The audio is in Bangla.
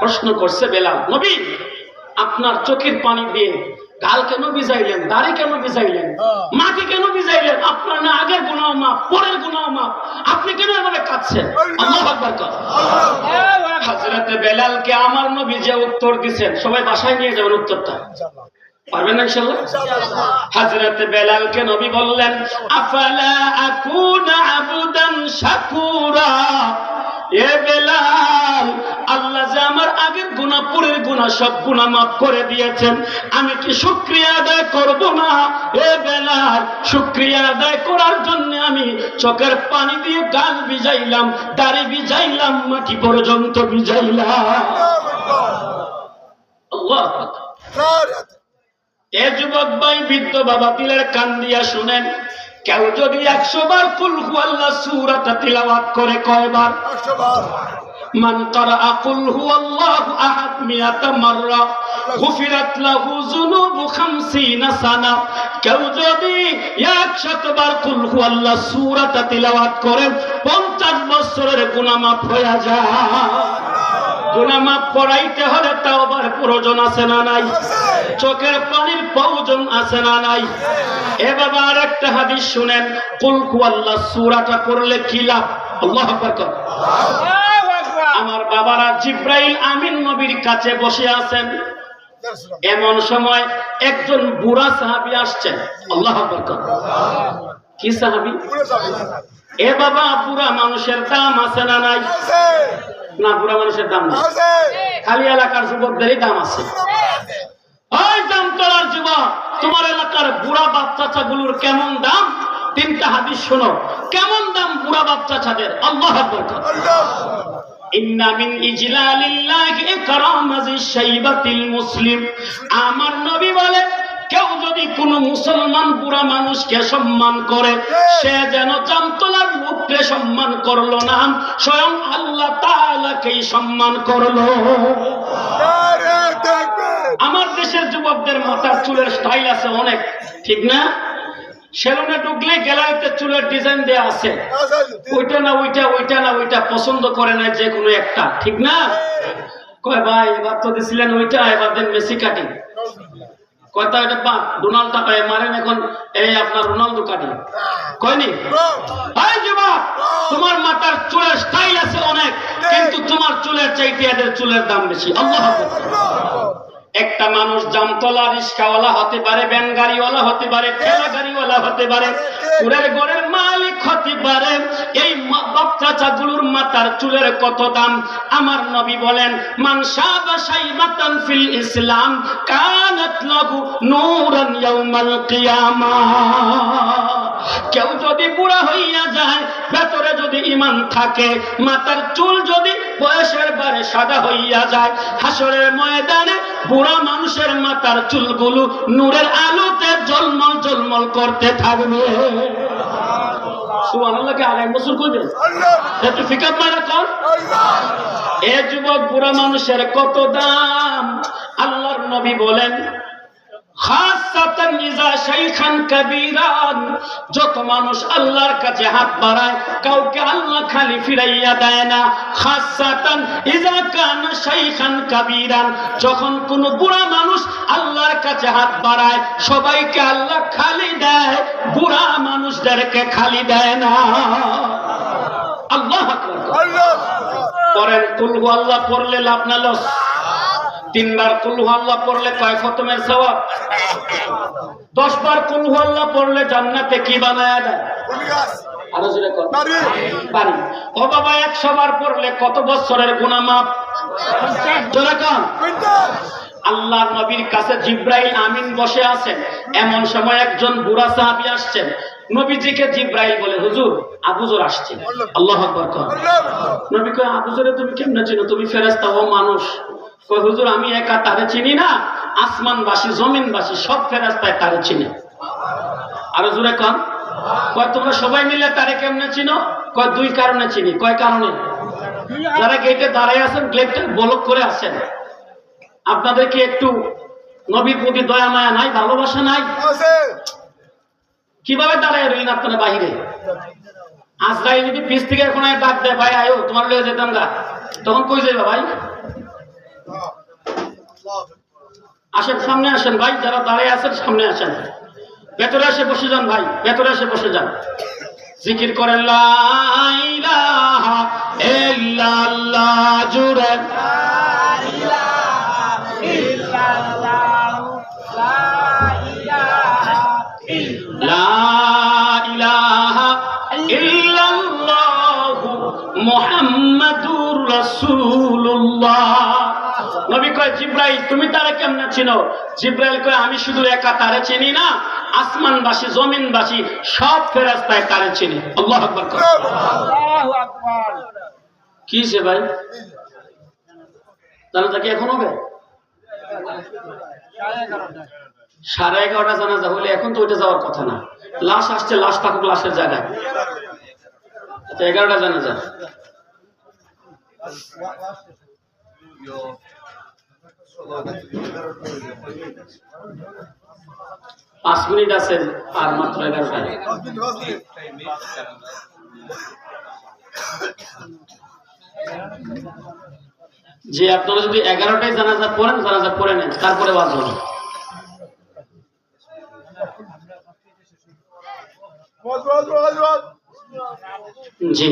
প্রশ্ন করছে বেলাল নবী আপনার চোখের পানি দিয়ে গাল কেন ভিজাইলেন দাড়ি কেন ভিজাইলেন? মাকে কেন ভিজাইলেন? আপনার না আগের গুণাও মাপ পরের গুণাও মাপ আপনি কেন এভাবে কাঁদছেন? আল্লাহ আকবার কর। হাজরাতে বেলালকে আমার নবী যে উত্তর দিছেন সবাই বাসায় নিয়ে যাবেন উত্তরটা। পারবেন না ইনশাল্লাহ হাজরাতে বেলালকে নবী বললেন আফালা আকুনা আবুদান শাকুরা? এ বেলাল আমার আগের গুনাহ পরের গুনাহ সব গুনাহ মাফ করে দিয়েছেন। আমি কি শুকরিয়া আদায় করব না? এ বেলাল শুকরিয়া আদায় করার জন্য আমি চোখের পানি দিয়ে গাল ভিজাইলাম দাড়ি ভিজাইলাম মাটি পর্যন্ত ভিজাইলাম। এ যুবক ভাই বৃদ্ধ বাবা তিলের কান দিয়া শুনেন। কেউ যদি একশো বার কুলহু আল্লাহ সুরাটা তিলাওয়াত করে কয়বার? মান কারা কুল হুয়াল্লাহু আহাদ মিয়াতা মাররা গুফিরাত লাহু যুনুবু 50 সানা। কেউ যদি 100 বার কুল হুয়াল্লাহ সূরাটা তিলাওয়াত করে 50 বছরের গুনাহ মাফ হয়ে যায়। গুনাহ মাফ করাইতে হলে তাওবার প্রয়োজন আছে না নাই? চোখের পানির প্রয়োজন আছে না নাই? এ বাবা আর একটা হাদিস শুনেন কুল হুয়াল্লাহ সূরাটা পড়লে কি লাভ? আল্লাহু। আমার বাবারা জিব্রাইল আমিন নবীর কাছে বসে আছেন। এমন সময় একজন বুড়া সাহাবি আসছেন আল্লাহ কি সাহাবী? এ বাবা বুড়া মানুষের দাম আছে না নাই? না বুড়া মানুষের দাম নেই। খালি এলাকার যুবকদেরই দাম আছে। তোমার এলাকার বুড়া কেমন দাম? তিনটা হাদিস শোনো। কেমন দাম বুড়া আল্লাহ আমার নবী বলে, কেউ যদি কোনো মুসলমান বুড়া মানুষকে সম্মান করে, সে যেন জামতলার লোককে সম্মান করল না, স্বয়ং আল্লাহ তাআলাকেই সম্মান করল। আমার দেশের যুবকদের মাথার চুলের স্টাইল আছে অনেক, ঠিক না? সেলুনে ঢুকলে গ্যালারিতে চুলের ডিজাইন দেয়া আছে। ওইটা না ওইটা ওইটা না ওইটা পছন্দ করে না যে কোনো একটা, ঠিক না? কয়, ভাই, এবার তো দিছিলেন ওইটা, এবার দেন মেসি কাটিং। এটা পা, ডোনাল্ড টাকা মারেন এখন এই আপনার রোনাল্ডো কাটিং। কয়নি যুবক, তোমার মাথার চুলের স্টাইল আছে অনেক, কিন্তু তোমার চুলের চাইতে এদের চুলের দাম বেশি। আল্লাহ একটা মানুষ জামতলা রিস্কাওয়ালা হতে পারে ব্যান গাড়িওয়ালা হতে পারে ঠেলা গাড়িওয়ালা হতে পারে কুড়ের গড়ের মালিক হতে পারে, এই বাচ্চা চাগুলোর মাথার চুলের কত দাম? আমার নবী বলেন, মান সাবা শাইবাতান ফিল ইসলাম, কানাত লাহু নূরান ইয়াউমাল কিয়ামাহ কেউ যদি বুড়া হইয়া যায়, ভেতরে যদি ইমান থাকে, মাথার চুল যদি বয়সের বারে সাদা হইয়া যায়, হাসরের ময়দানে বুড়া মানুষের মাথার চুলগুলো নূরের আলোতে জলমল জলমল করতে থাকবে। বছর কইবেন এ যুবক বুড়া মানুষের কত দাম? আল্লাহর নবী বলেন খাসাতান ইজা শাইখান কাবীরান যত মানুষ আল্লাহর কাছে হাত বাড়ায় কাউকে আল্লাহ খালি ফিরাইয়া দেয় না। খাসাতান ইজা কানা শাইখান কাবীরান। যখন কোন বুড়া মানুষ আল্লাহর কাছে হাত বাড়ায় সবাইকে আল্লাহ খালি দেয় বুড়া মানুষদেরকে খালি দেয় না। আল্লাহ পরের কুলহু আল্লাহ পড়লে লাভ না লস। তিনবার কুলহু আল্লাহ পড়লে কয় খতমের সওয়াব? দশ বার কুলহু আল্লাহ পড়লে জান্নাতে কি বানায় দেয়? আরও জোরে কর। পারি ও বাবা একশো বার পড়লে কত বছরের গুনাহ মাপ জোরে কর। আল্লাহ নবীর কাছে জিব্রাইল আমিন বসে আছেন। এমন সময় একজন বুড়া সাহাবী আসছেন। নবীজিকে জিব্রাইল বলে হুজুর আবুজর আসছে। আল্লাহ আকবার নবী কয় আবুজরে তুমি কেমনে চিনো? তুমি ফেরেশতা ও মানুষ। হুজুর আমি একা তারে চিনি না আসমানবাসী জমিনবাসী সব ফেরেশতায় তারে চিনে। আরও জোরে কন। কয় তোমরা সবাই মিলে তারে কেমনে চিনো? কয় দুই কারণে চিনি। কয় কারণে? যারা গেটে দাঁড়ায় আছেন গেটটা বলক করে আছেন আপনাদের কি একটু নবীর প্রতি দয়া মায়া নাই ভালোবাসা নাই? কীভাবে দাঁড়ায় রইলেন আপনারা বাহিরে? আজরাইল যদি পিস থেকে এখন ডাক দেয় ভাই আয়ো তোমার লয়ে যেতাম গা। তখন কই যাইবা ভাই? আসেন, সামনে আসেন ভাই, যারা দাঁড়িয়ে আছেন, সামনে আসেন। ভেতরে এসে বসে যান ভাই, ভেতরে এসে বসে যান। জিকির ইল্লাল্লাহ জুড়ে। মুহাম্মাদুর রাসূলুল্লাহ। নবী কয় জিব্রাইল তুমি তারে কেমনে চিনো? জিব্রাইল কয় আমি শুধু একা তারে চিনি না আসমানবাসী জমিনবাসী সব ফেরেশতায় তারে চিনি। আল্লাহু আকবার কি সে ভাই? জানাজা কি এখন হবে? সাড়ে এগারোটা জানাজা হলে এখন তো ওইটা যাওয়ার কথা না। লাশ আসছে লাশ থাকুক লাশের জায়গায়। আচ্ছা এগারোটা জানাজা। পাঁচ মিনিট আছে আর মাত্র এগারোটায় যে আপনারা যদি এগারোটায় জানাজা পড়েন জানাজা পড়ে নেন তারপরে বাদ হবে। জি।